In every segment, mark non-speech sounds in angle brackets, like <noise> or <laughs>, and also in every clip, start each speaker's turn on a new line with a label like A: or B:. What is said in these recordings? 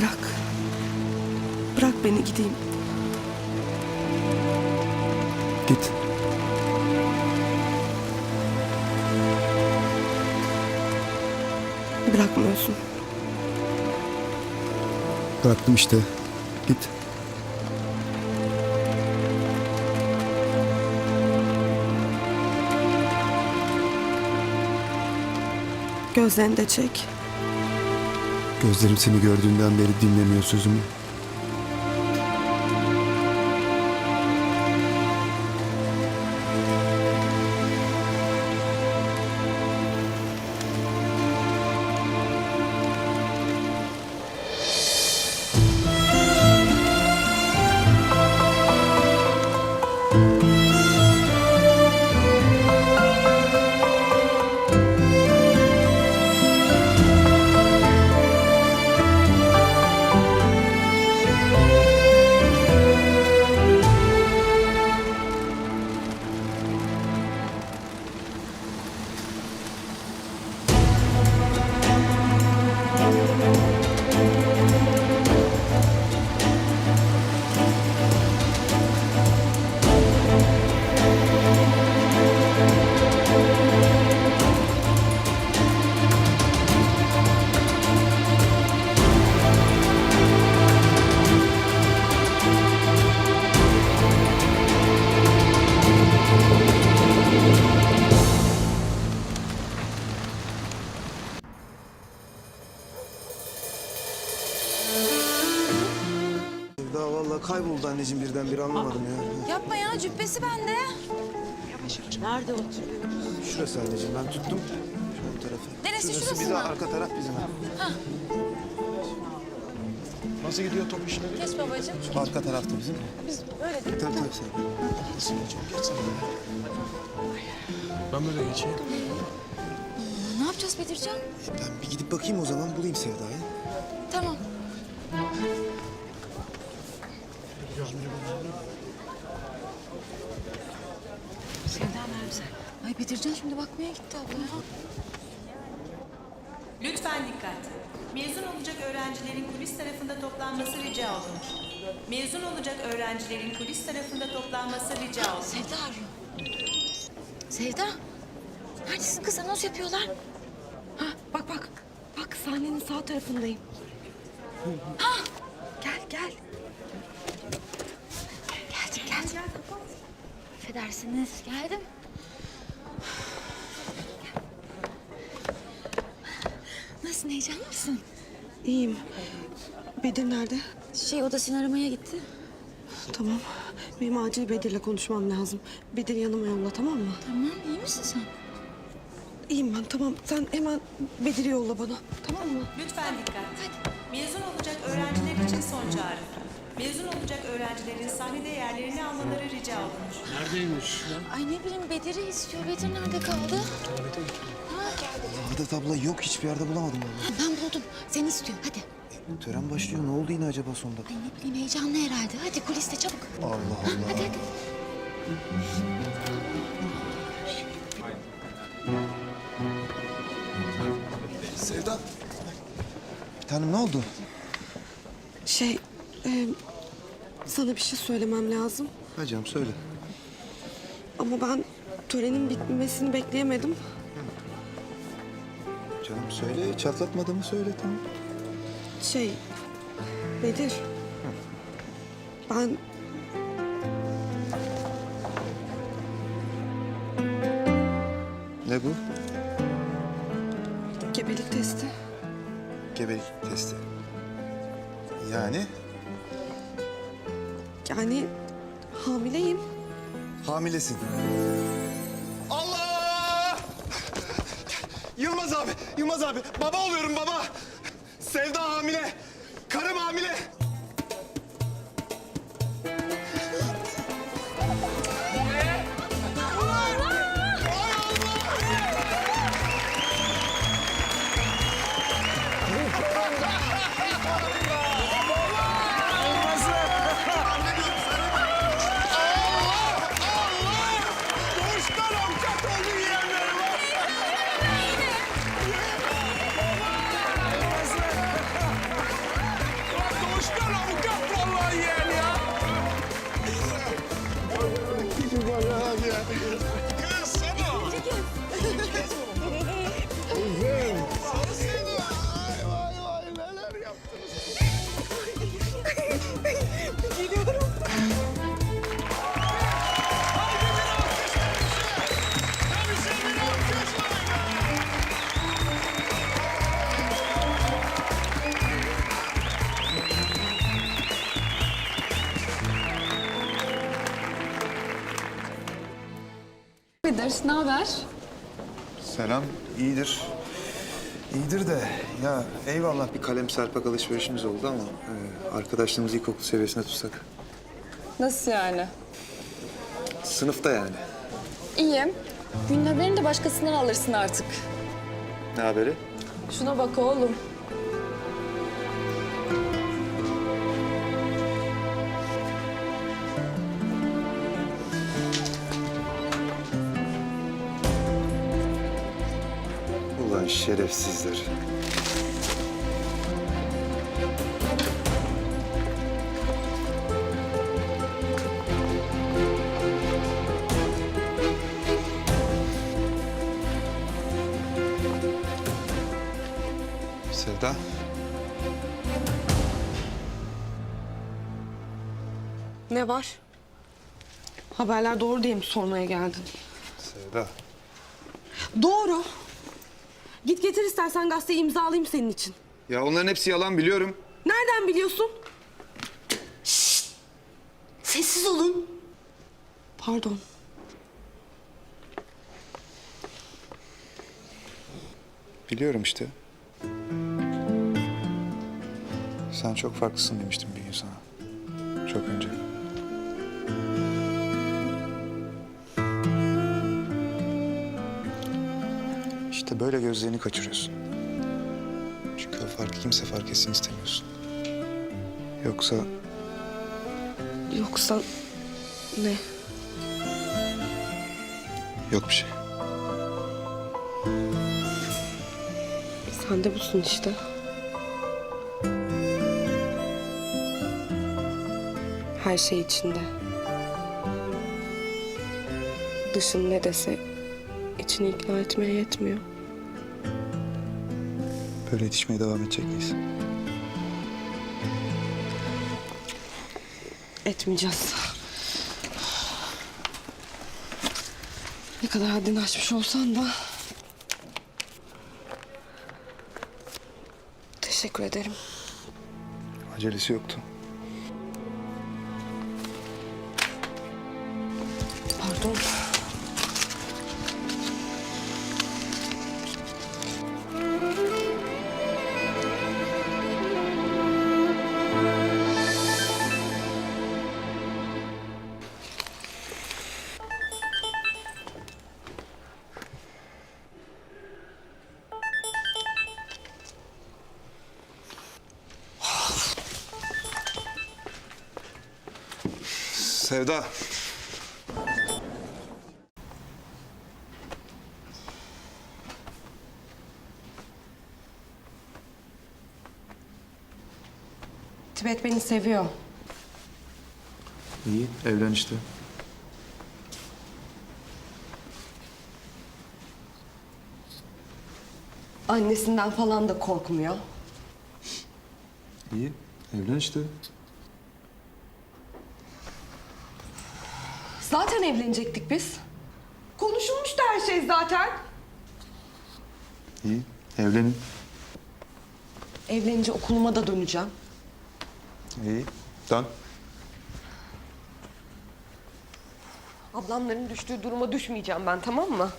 A: Bırak. Bırak beni gideyim.
B: Git.
A: Bırakmıyorsun.
B: Bıraktım işte. Git.
A: Gözlerini de çek.
B: Gözlerim seni gördüğünden beri dinlemiyor sözümü.
C: De
D: mı?
C: arka taraf bizim.
E: Nasıl gidiyor top işleri?
D: Geç babacığım.
C: Arka tarafta bizim.
D: Biz öyle dedik.
C: Tabii tabii sen.
E: Nasıl geçiyor? Geçsene. Ben böyle geçeyim.
D: Ne yapacağız Bedircan?
C: Ben bir gidip bakayım o zaman bulayım Sevda'yı.
D: Tamam. Sevda nerede? Ay Bedircan şimdi bakmaya gitti abla ya.
F: Lütfen dikkat. Mezun olacak öğrencilerin kulis tarafında toplanması rica olunur. Mezun olacak öğrencilerin kulis tarafında toplanması rica olunur.
D: Sevda arıyor. Sevda. Neredesin kız? Anons yapıyorlar.
A: Ha, bak bak. Bak sahnenin sağ tarafındayım.
D: Ha!
A: Gel gel.
D: Geldim geldim. Affedersiniz. Geldim. Nasılsın? Heyecanlı mısın?
A: İyiyim. Bedir nerede?
D: Şey odasını aramaya gitti.
A: Tamam. Benim acil Bedir'le konuşmam lazım. Bedir yanıma yolla tamam mı?
D: Tamam iyi misin sen?
A: İyiyim ben tamam. Sen hemen Bedir'i yolla bana. Tamam mı?
F: Lütfen dikkat. Mezun olacak öğrenciler için son çağrı. Mezun olacak öğrencilerin sahnede yerlerini almaları rica olunur.
D: Ay ne bileyim Bedir'i istiyor. Bedir nerede kaldı?
C: Adet abla yok hiçbir yerde bulamadım vallahi.
D: Ben buldum. Seni istiyor. Hadi.
C: Tören başlıyor ne oldu yine acaba son dakika?
D: Ay ne bileyim heyecanlı herhalde. Hadi kuliste çabuk.
C: Allah Allah.
D: Hadi hadi.
C: Sevda. Bir tanem ne oldu?
A: Şey, e, sana bir şey söylemem lazım.
C: Ha canım söyle.
A: Ama ben törenin bitmesini bekleyemedim.
C: Canım söyle çatlatmadığımı söyle tamam.
A: Şey, Bedir. Ben
C: Ne bu?
A: gebelik testi.
C: Gebelik testi. Yani
A: Yani hamileyim.
C: hamilesin.
E: Yılmaz abi, Yılmaz abi. Baba oluyorum baba. Sevda hamile. Karım hamile.
G: Bedir, ne haber?
B: Selam. iyidir. İyidir de ya eyvallah bir kalem serpak alışverişimiz oldu ama e, arkadaşlığımızı ilkokul seviyesine tutsak.
G: Nasıl yani?
B: Sınıfta yani.
G: İyiyim. Günün haberini de başkasından alırsın artık.
B: Ne haberi?
G: Şuna bak oğlum.
B: Şerefsizler. Sevda.
A: Ne var? Haberler doğru diye mi sormaya geldin?
B: Sevda.
A: Doğru. Git getir istersen gazeteyi imzalayayım senin için.
B: Ya onların hepsi yalan biliyorum.
A: Nereden biliyorsun? Şşt! Sessiz olun. Pardon.
B: Biliyorum işte. Sen çok farklısın demiştim bir gün sana. Çok önce. İşte böyle gözlerini kaçırıyorsun. Çünkü o farkı kimse fark etsin istemiyorsun. Yoksa
A: Yoksa ne?
B: yok bir şey.
A: Sen de busun işte. Her şey içinde. Dışın ne dese içini ikna etmeye yetmiyor.
B: Böyle yetişmeye devam edecek miyiz?
A: Etmeyeceğiz. Ne kadar haddini aşmış olsan da... Teşekkür ederim.
B: Acelesi yoktu.
A: Pardon.
B: Sevda.
A: Tibet beni seviyor.
B: İyi, evlen işte.
A: Annesinden falan da korkmuyor.
B: İyi, evlen işte.
A: Zaten evlenecektik biz. Konuşulmuştu her şey zaten.
B: İyi, evlenin.
A: Evlenince okuluma da döneceğim.
B: İyi, dön.
A: Ablamların düştüğü duruma düşmeyeceğim ben tamam mı?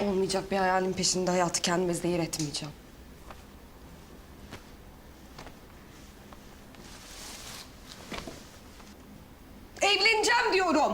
A: Olmayacak bir hayalin peşinde hayatı kendime zehir etmeyeceğim. Evleneceğim diyorum.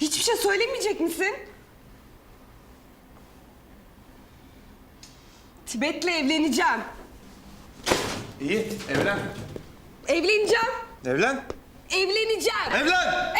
A: Hiçbir şey söylemeyecek misin? Tibet'le evleneceğim.
B: İyi, evlen.
A: Evleneceğim.
B: Evlen.
A: Evleneceğim.
B: Evlen!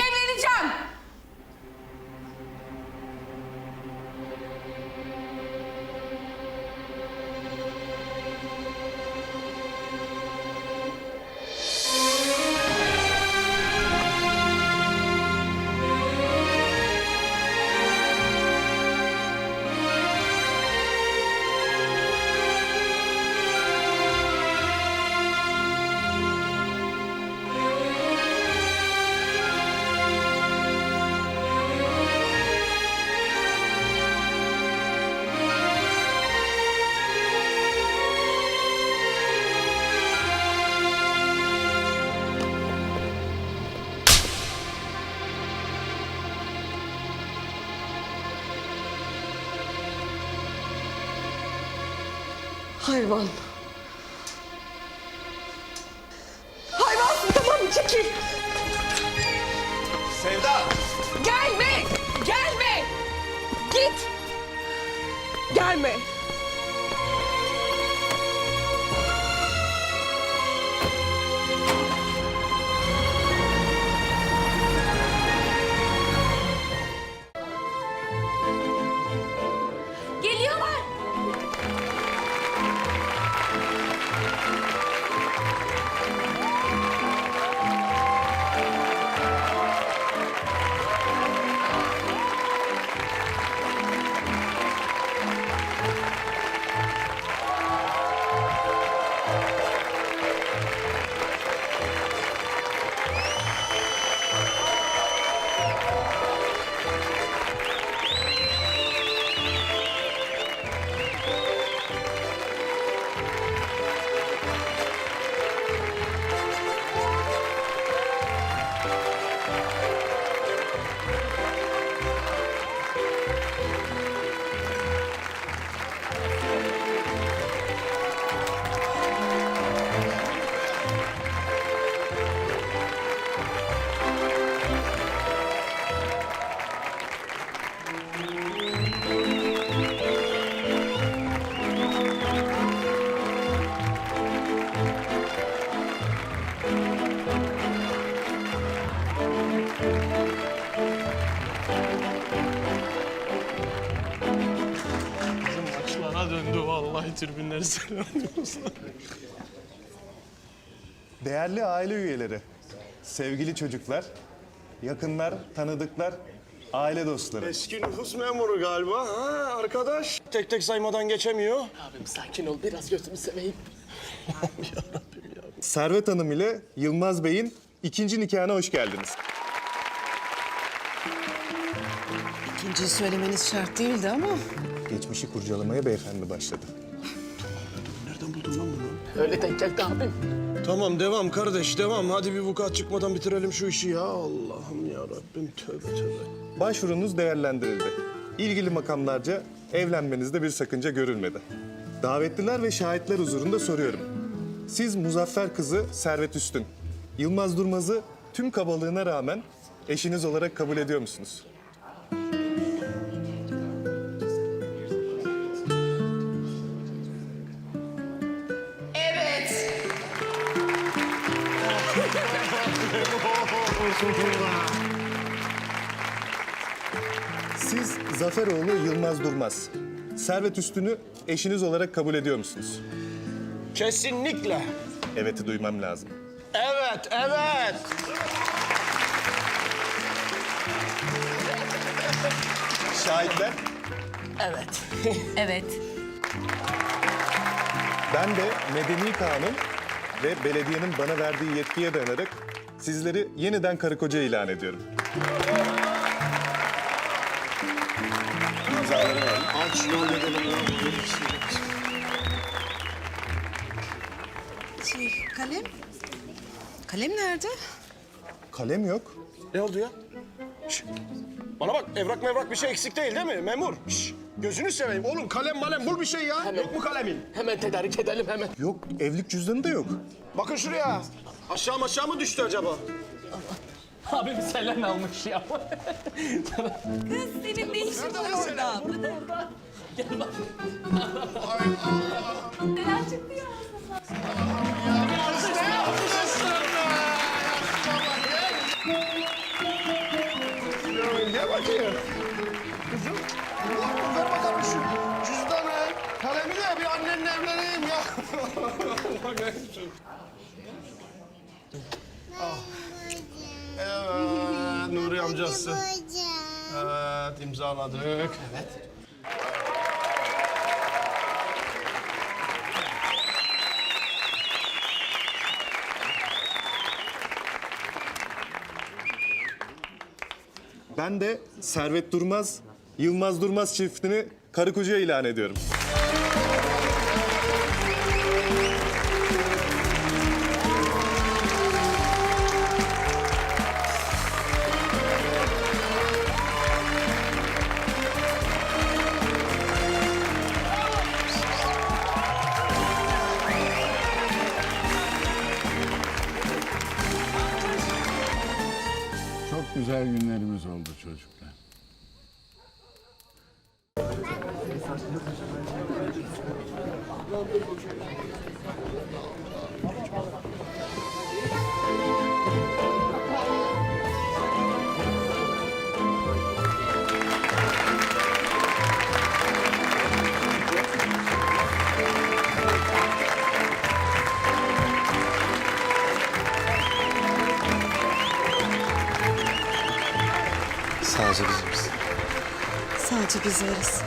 A: Hayvan. Hayvansın tamam mı? Çekil.
H: Sevda!
A: Gelme! Gelme! Git! Gelme!
E: Tribünleri selamlıyoruz.
H: Değerli aile üyeleri, sevgili çocuklar, yakınlar, tanıdıklar, aile dostları.
E: Eski nüfus memuru galiba ha arkadaş. Tek tek saymadan geçemiyor.
I: Abim sakin ol biraz gözümü seveyim. <laughs>
H: Servet Hanım ile Yılmaz Bey'in ikinci nikahına hoş geldiniz.
A: İkinciyi söylemeniz şart değildi ama.
H: Geçmişi kurcalamaya beyefendi başladı.
E: Buldun lan bunu?
I: Öyle denk geldi abim.
E: Tamam devam kardeş devam. Hadi bir vukuat çıkmadan bitirelim şu işi ya. Allah'ım ya Rabbim tövbe tövbe.
H: Başvurunuz değerlendirildi. İlgili makamlarca evlenmenizde bir sakınca görülmedi. Davetliler ve şahitler huzurunda soruyorum. Siz Muzaffer kızı Servet Üstün, Yılmaz Durmaz'ı tüm kabalığına rağmen eşiniz olarak kabul ediyor musunuz? Siz Zaferoğlu Yılmaz Durmaz, Servet Üstün'ü eşiniz olarak kabul ediyor musunuz?
E: Kesinlikle.
H: Evet'i duymam lazım.
E: Evet evet.
H: Şahitler,
I: Evet.
D: Evet.
H: ben de medeni kanun ve belediyenin bana verdiği yetkiye dayanarak sizleri yeniden karı koca ilan ediyorum. İmzaları
E: edelim.
A: Şey, kalem? Kalem nerede?
H: Kalem yok.
E: Ne oldu ya? Şş, Bana bak evrak mevrak bir şey eksik değil değil mi memur? Şş, gözünü seveyim oğlum kalem malem bul bir şey ya. Yok mu kalemin?
I: Hemen tedarik edelim hemen.
H: Yok, evlilik cüzdanı da yok.
E: Bakın şuraya. Aşağı aşağı mı düştü acaba?
I: Abim selen almış ya.
D: Senin ne işin var orada?
I: Gel bak.
D: Neler çıktı ya?
E: Gel bakayım. Evleneyim ya. Ah. Evet, Nuri amcası. Evet, imzaladık. Evet.
H: Ben de Servet Durmaz, Yılmaz Durmaz çiftini karı koca ilan ediyorum.
J: Güzel günlerimiz oldu çocuklar.
K: 8.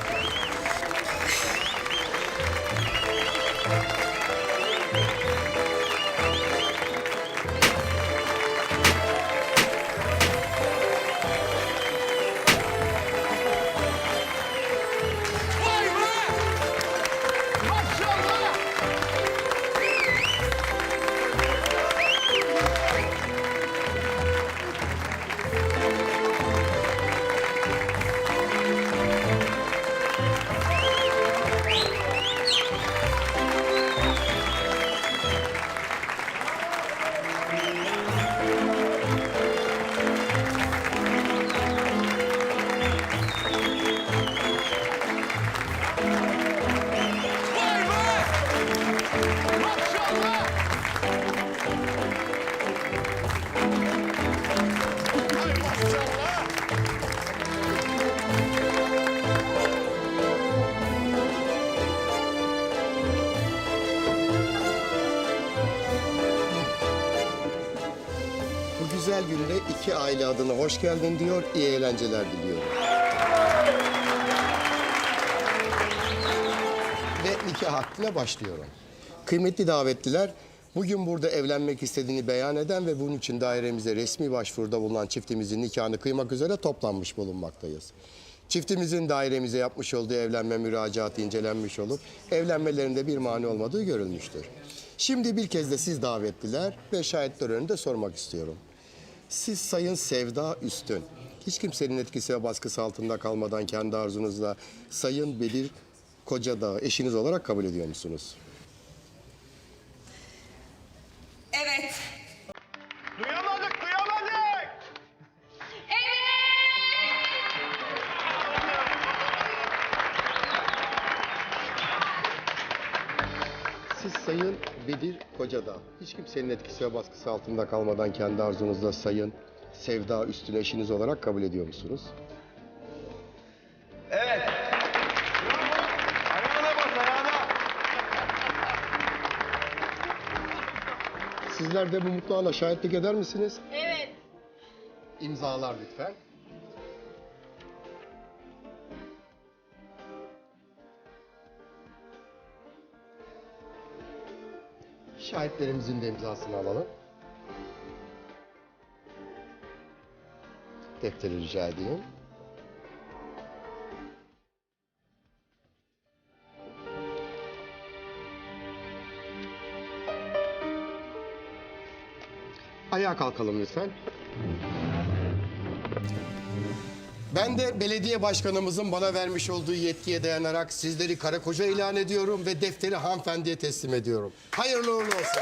K: aile adına hoş geldin diyor, iyi eğlenceler diliyorum. Ve nikah hakkına başlıyorum. Kıymetli davetliler, bugün burada evlenmek istediğini beyan eden ve bunun için dairemize resmi başvuruda bulunan çiftimizin nikahını kıymak üzere toplanmış bulunmaktayız. Çiftimizin dairemize yapmış olduğu evlenme müracaatı incelenmiş olup evlenmelerinde bir mani olmadığı görülmüştür. Şimdi bir kez de siz davetliler ve şahitler önünde sormak istiyorum. Siz Sayın Sevda Üstün, hiç kimsenin etkisi ve baskısı altında kalmadan kendi arzunuzla Sayın Bedir Kocadağ eşiniz olarak kabul ediyor musunuz? Kimsenin etkisi ve baskısı altında kalmadan kendi arzunuzla Sayın Sevda Üstün eşiniz olarak kabul ediyor musunuz?
E: Ayağına bas, ayağına!
K: Sizler de bu mutlu ana şahitlik eder misiniz? Evet. İmzalar lütfen. Şahitlerimizin de imzasını alalım. Defteri rica edeyim. Ayağa kalkalım lütfen. Ben de belediye başkanımızın bana vermiş olduğu yetkiye dayanarak sizleri karı koca ilan ediyorum ve defteri hanımefendiye teslim ediyorum. Hayırlı uğurlu olsun.